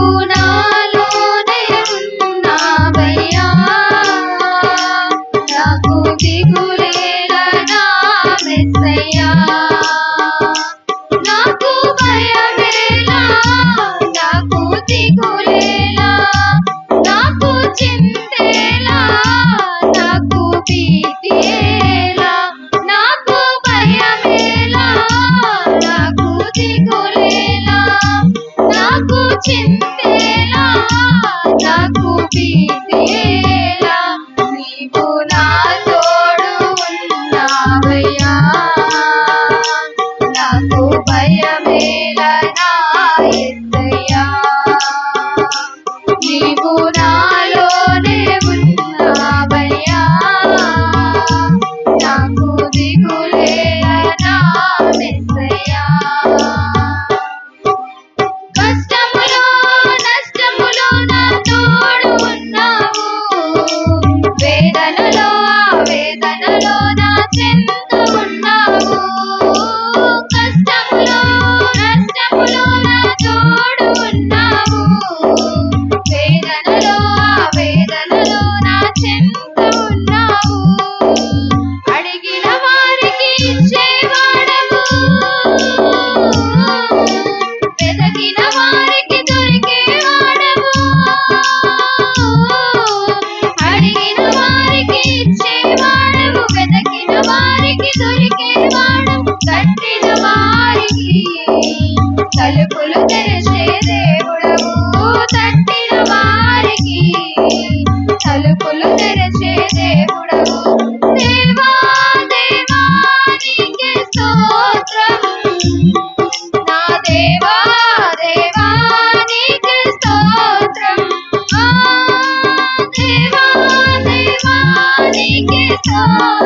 Una. చింతేలా నాకు భీతియేలా దొరికేవాడం కట్టిన వారికి తలుపులు తెరిచే దేవుడవు తట్టిన వారికి తలుపులు తెరిచే దేవుడవు. దేవా దేవానికి స్తోత్రం. నా దేవా దేవానికి స్తోత్రం. ఆ దేవా దేవానికి స్తోత్రం.